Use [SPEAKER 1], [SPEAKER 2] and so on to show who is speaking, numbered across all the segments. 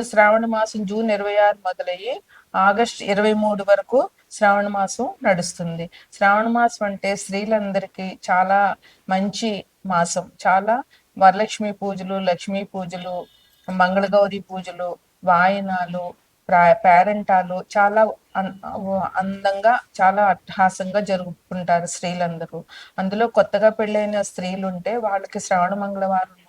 [SPEAKER 1] శ్రావణ మాసం జూన్ ఇరవై ఆరు మొదలయ్యి ఆగస్ట్ ఇరవై మూడు వరకు శ్రావణ మాసం నడుస్తుంది. శ్రావణ మాసం అంటే స్త్రీలందరికీ చాలా మంచి మాసం. చాలా వరలక్ష్మి పూజలు లక్ష్మీ పూజలు మంగళగౌరి పూజలు వాయనాలు ప్రా- పేరంటాలు చాలా అందంగా చాలా అట్టహాసంగా జరుపుకుంటారు స్త్రీలందరూ. అందులో కొత్తగా పెళ్ళైన స్త్రీలు ఉంటే వాళ్ళకి శ్రావణ మంగళవారం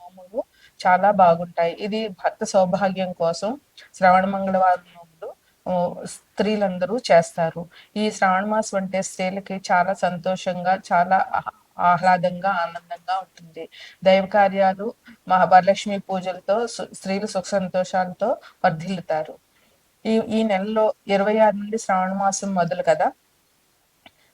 [SPEAKER 1] చాలా బాగుంటాయి. ఇది భర్త సౌభాగ్యం కోసం శ్రవణ మంగళవారం నోములు స్త్రీలందరూ చేస్తారు. ఈ శ్రావణ మాసం అంటే స్త్రీలకి చాలా సంతోషంగా చాలా ఆహ్- ఆహ్లాదంగా ఆనందంగా ఉంటుంది. దైవ కార్యాలు మహా వరలక్ష్మి పూజలతో స్త్రీలు సుఖ సంతోషాలతో వర్ధిల్లుతారు. ఈ ఈ నెలలో ఇరవై ఆరు నుండి శ్రావణ మాసం మొదలు కదా?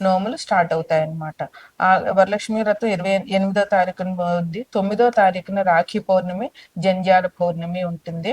[SPEAKER 1] నోములు స్టార్ట్ అవుతాయి అన్నమాట ఆ వరలక్ష్మి వ్రతం ఇరవై ఎనిమిదో తారీఖున ఉంది. తొమ్మిదో తారీఖున రాఖీ పౌర్ణమి జంధ్యాల పౌర్ణమి ఉంటుంది.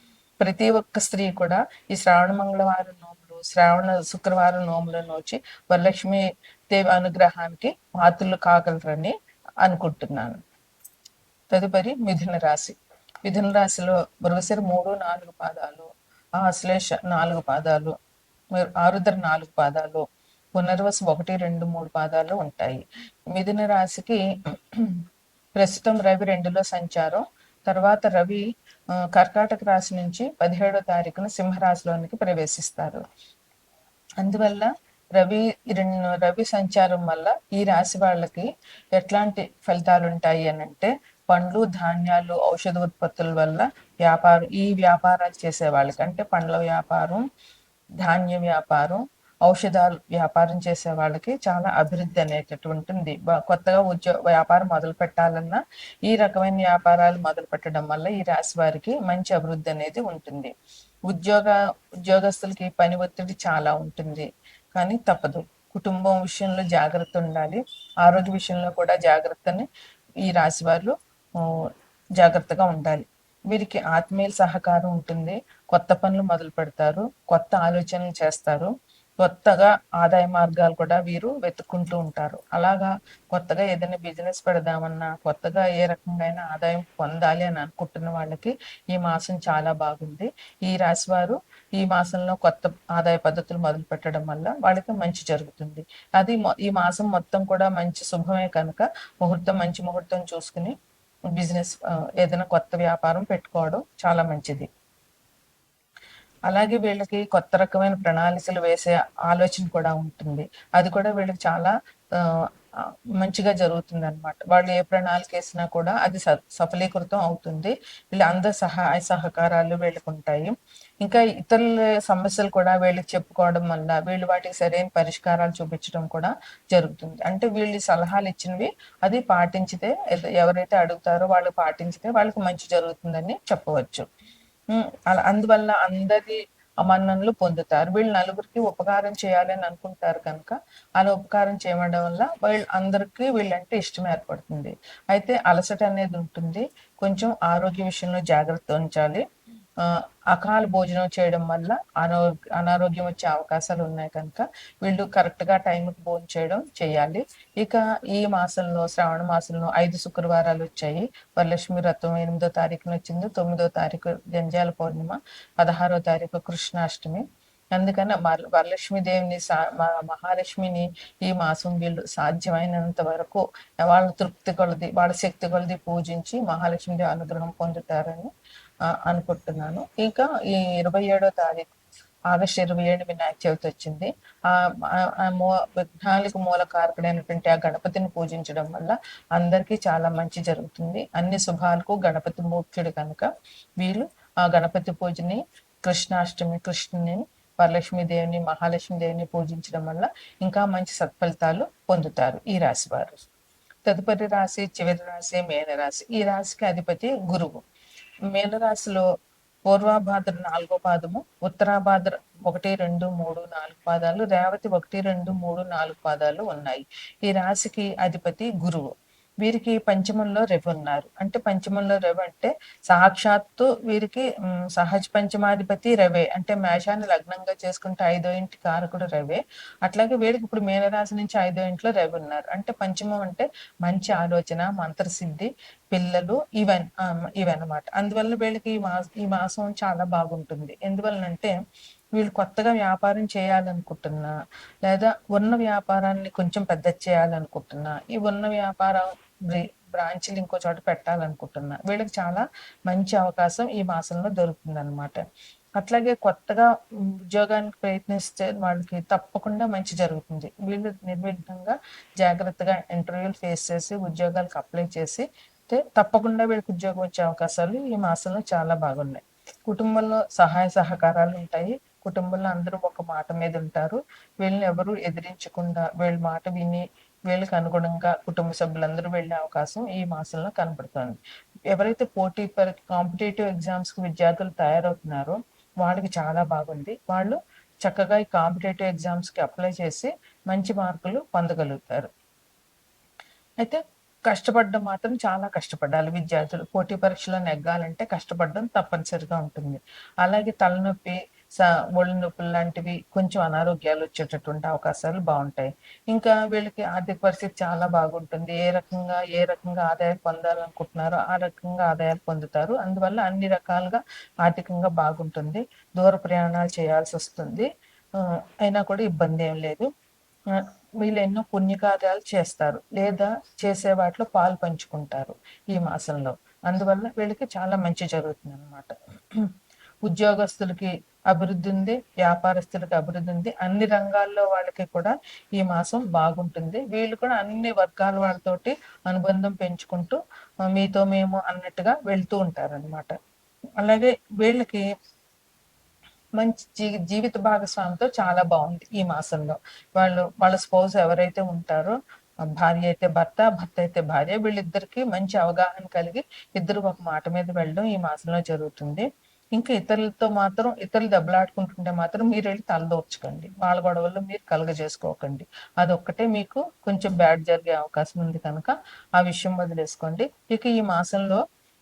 [SPEAKER 1] ప్రతి ఒక్క స్త్రీ కూడా ఈ శ్రావణ మంగళవారం నోములు శ్రావణ శుక్రవారం నోములను వచ్చి వరలక్ష్మి దేవి అనుగ్రహానికి పాత్రలు కాగలరని అనుకుంటున్నాను. తదుపరి మిథున రాశి. మిథున రాశిలో మృగశిర మూడు నాలుగు పాదాలు ఆశ్లేష నాలుగు పాదాలు ఆరుద్ర నాలుగు పాదాలు పునర్వసు ఒకటి రెండు మూడు పాదాలు ఉంటాయి. మిథున రాశికి ప్రస్తుతం రవి రెండులో సంచారం. తర్వాత రవి కర్కాటక రాశి నుంచి పదిహేడో తారీఖున సింహరాశిలోనికి ప్రవేశిస్తారు. అందువల్ల రవి రెండు రవి సంచారం వల్ల ఈ రాశి వాళ్ళకి ఎట్లాంటి ఫలితాలు ఉంటాయి అని అంటే పండ్లు ధాన్యాలు ఔషధ ఉత్పత్తుల వల్ల వ్యాపారం ఈ వ్యాపారాలు చేసే వాళ్ళకి అంటే పండ్ల వ్యాపారం ధాన్య వ్యాపారం ఔషధాలు వ్యాపారం చేసే వాళ్ళకి చాలా అభివృద్ధి అనేటట్టు ఉంటుంది. కొత్తగా ఉద్యోగ వ్యాపారం మొదలు పెట్టాలన్నా ఈ రకమైన వ్యాపారాలు మొదలు పెట్టడం వల్ల ఈ రాశి వారికి మంచి అభివృద్ధి అనేది ఉంటుంది. ఉద్యోగ ఉద్యోగస్తులకి పని ఒత్తిడి చాలా ఉంటుంది. కానీ తప్పదు. కుటుంబం విషయంలో జాగ్రత్త ఉండాలి. ఆరోగ్య విషయంలో కూడా జాగ్రత్తని ఈ రాశి వారు జాగ్రత్తగా ఉండాలి. వీరికి ఆత్మీయుల సహకారం ఉంటుంది. కొత్త పనులు మొదలు పెడతారు. కొత్త ఆలోచనలు చేస్తారు. కొత్తగా ఆదాయ మార్గాలు కూడా వీరు వెతుక్కుంటూ ఉంటారు. అలాగా కొత్తగా ఏదైనా బిజినెస్ పెడదామన్నా కొత్తగా ఏ రకంగా అయినా ఆదాయం పొందాలి అని అనుకుంటున్న వాళ్ళకి ఈ మాసం చాలా బాగుంది. ఈ రాశి వారు ఈ మాసంలో కొత్త ఆదాయ పద్ధతులు మొదలు పెట్టడం వల్ల వాళ్ళకి మంచి జరుగుతుంది. అది ఈ మాసం మొత్తం కూడా మంచి శుభమే కనుక ముహూర్తం మంచి ముహూర్తం చూసుకుని బిజినెస్ ఏదైనా కొత్త వ్యాపారం పెట్టుకోవడం చాలా మంచిది. అలాగే వీళ్ళకి కొత్త రకమైన ప్రణాళికలు వేసే ఆలోచన కూడా ఉంటుంది. అది కూడా వీళ్ళకి చాలా మంచిగా జరుగుతుంది అనమాట వాళ్ళు ఏ ప్రణాళిక వేసినా కూడా అది స- సఫలీకృతం అవుతుంది. వీళ్ళ అందరి సహాయ సహకారాలు వీళ్ళకి ఉంటాయి. ఇంకా ఇతరుల సమస్యలు కూడా వీళ్ళకి చెప్పుకోవడం వల్ల వీళ్ళు వాటికి సరైన పరిష్కారాలు చూపించడం కూడా జరుగుతుంది. అంటే వీళ్ళు సలహాలు ఇచ్చినవి అది పాటించితే ఎవరైతే అడుగుతారో వాళ్ళు పాటించితే వాళ్ళకి మంచి జరుగుతుందని చెప్పవచ్చు. అలా అందువల్ల అందరి మన్ననలు పొందుతారు. వీళ్ళు నలుగురికి ఉపకారం చేయాలని అనుకుంటారు కనుక అలా ఉపకారం చేయడం వల్ల వీళ్ళు అందరికీ వీళ్ళంటే ఇష్టం ఏర్పడుతుంది. అయితే అలసట అనేది ఉంటుంది. కొంచెం ఆరోగ్య విషయంలో జాగ్రత్త ఉంచాలి. అకాల భోజనం చేయడం వల్ల అనారోగ్య అనారోగ్యం వచ్చే అవకాశాలు ఉన్నాయి కనుక వీళ్ళు కరెక్ట్గా టైంకి భోజనం చేయడం చేయాలి. ఇక ఈ మాసంలో శ్రావణ మాసంలో ఐదు శుక్రవారాలు వచ్చాయి. వరలక్ష్మి వ్రతం ఎనిమిదో తారీఖున వచ్చింది. తొమ్మిదో తారీఖు గంజాల పౌర్ణిమ పదహారో తారీఖు కృష్ణాష్టమి. అందుకని వరలక్ష్మి వరలక్ష్మీదేవిని సా మ- మహాలక్ష్మిని ఈ మాసం వీళ్ళు సాధ్యమైనంత వరకు వాళ్ళ తృప్తి కొలది వాళ్ళ శక్తి కొలది పూజించి మహాలక్ష్మీదేవి అనుగ్రహం పొందుతారని అనుకుంటున్నాను. ఇంకా ఈ ఇరవై ఏడో తారీఖు ఆగస్టు ఇరవై ఏడు వినాయక చవితి వచ్చింది. ఆ మూ విఘ్నాలకు మూల కారకుడైనటువంటి ఆ గణపతిని పూజించడం వల్ల అందరికీ చాలా మంచి జరుగుతుంది. అన్ని శుభాలకు గణపతి ముఖ్యుడు కనుక వీళ్ళు ఆ గణపతి పూజని కృష్ణాష్టమి కృష్ణుని వరలక్ష్మి దేవిని మహాలక్ష్మి దేవిని పూజించడం వల్ల ఇంకా మంచి సత్ఫలితాలు పొందుతారు ఈ రాశి వారు. తదుపరి రాశి చివరి రాశి మేన రాశి ఈ రాశికి అధిపతి గురువు. మేనరాశిలో పూర్వాభాద్ర నాలుగో పాదము ఉత్తరాభాద్ర ఒకటి రెండు మూడు నాలుగు పాదాలు రేవతి ఒకటి రెండు మూడు నాలుగు పాదాలు ఉన్నాయి. ఈ రాశికి అధిపతి గురువు. వీరికి పంచమంలో రవి ఉన్నారు. అంటే పంచమంలో రవి అంటే సాక్షాత్తు వీరికి సహజ పంచమాధిపతి రవే. అంటే మేషాన్ని లగ్నంగా చేసుకుంటే ఐదో ఇంటి కారకుడు రవే. అట్లాగే వీరికి ఇప్పుడు మీనరాశి నుంచి ఐదో ఇంట్లో రవి ఉన్నారు. అంటే పంచమం అంటే మంచి ఆలోచన మంత్రసిద్ధి పిల్లలు ఇవన్ ఇవన్నమాట. అందువల్ల వీళ్ళకి ఈ మాస ఈ మాసం చాలా బాగుంటుంది. ఎందువలనంటే వీళ్ళు కొత్తగా వ్యాపారం చేయాలనుకుంటున్నా లేదా ఉన్న వ్యాపారాన్ని కొంచెం పెద్ద చేయాలనుకుంటున్నా ఈ ఉన్న వ్యాపారం బ్రాంచ్లు ఇంకో చోట పెట్టాలనుకుంటున్నా వీళ్ళకి చాలా మంచి అవకాశం ఈ మాసంలో దొరుకుతుందనమాట అట్లాగే కొత్తగా ఉద్యోగానికి ప్రయత్నిస్తే వాళ్ళకి తప్పకుండా మంచి జరుగుతుంది. వీళ్ళు నిర్విఘ్నంగా జాగ్రత్తగా ఇంటర్వ్యూలు ఫేస్ చేసి ఉద్యోగాలకు అప్లై చేసి తప్పకుండా వీళ్ళకి ఉద్యోగం వచ్చే అవకాశాలు ఈ మాసంలో చాలా బాగున్నాయి. కుటుంబంలో సహాయ సహకారాలు ఉంటాయి. కుటుంబంలో అందరూ ఒక మాట మీద ఉంటారు. వీళ్ళని ఎవరు ఎదిరించకుండా వీళ్ళ మాట విని వీళ్ళకి అనుగుణంగా కుటుంబ సభ్యులందరూ వెళ్ళే అవకాశం ఈ మాసంలో కనబడుతుంది. ఎవరైతే పోటీ కాంపిటేటివ్ ఎగ్జామ్స్కి విద్యార్థులు తయారవుతున్నారో వాళ్ళకి చాలా బాగుంది. వాళ్ళు చక్కగా ఈ కాంపిటేటివ్ ఎగ్జామ్స్కి అప్లై చేసి మంచి మార్కులు పొందగలుగుతారు. అయితే కష్టపడడం మాత్రం చాలా కష్టపడాలి. విద్యార్థులు పోటీ పరీక్షలో నెగ్గాలంటే కష్టపడడం తప్పనిసరిగా ఉంటుంది. అలాగే తలనొప్పి ఒళ్ళు నొప్పులు లాంటివి కొంచెం అనారోగ్యాలు వచ్చేటటువంటి అవకాశాలు బాగుంటాయి. ఇంకా వీళ్ళకి ఆర్థిక పరిస్థితి చాలా బాగుంటుంది. ఏ రకంగా ఏ రకంగా ఆదాయాలు పొందాలనుకుంటున్నారో ఆ రకంగా ఆదాయాలు పొందుతారు. అందువల్ల అన్ని రకాలుగా ఆర్థికంగా బాగుంటుంది. దూర ప్రయాణాలు చేయాల్సి వస్తుంది. అయినా కూడా ఇబ్బంది ఏం లేదు. వీళ్ళు ఎన్నో పుణ్యకార్యాలు చేస్తారు. లేదా చేసే వాటిలో పాలు పంచుకుంటారు ఈ మాసంలో. అందువల్ల వీళ్ళకి చాలా మంచి జరుగుతుంది అనమాట ఉద్యోగస్తులకి అభివృద్ధి ఉంది వ్యాపారస్తులకి అభివృద్ధి ఉంది. అన్ని రంగాల్లో వాళ్ళకి కూడా ఈ మాసం బాగుంటుంది. వీళ్ళు కూడా అన్ని వర్గాల వాళ్ళతోటి అనుబంధం పెంచుకుంటూ మీతో మేము అన్నట్టుగా వెళ్తూ ఉంటారనమాట అలాగే వీళ్ళకి మంచి జీ జీవిత భాగస్వామితో చాలా బాగుంది ఈ మాసంలో. వాళ్ళు వాళ్ళ స్పౌస్ ఎవరైతే ఉంటారో భార్య అయితే భర్త భర్త అయితే భార్య వీళ్ళిద్దరికి మంచి అవగాహన కలిగి ఇద్దరు ఒక మాట మీద వెళ్ళడం ఈ మాసంలో జరుగుతుంది. ఇంకా ఇతరులతో మాత్రం ఇతరులు దెబ్బలాడుకుంటుంటే మాత్రం మీరు వెళ్ళి తలదోర్చుకోండి. వాళ్ళ గొడవల్లో మీరు కలగజేసుకోకండి. అదొక్కటే మీకు కొంచెం బ్యాడ్ జరిగే అవకాశం ఉంది కనుక ఆ విషయం వదిలేసుకోండి. ఇక ఈ మాసంలో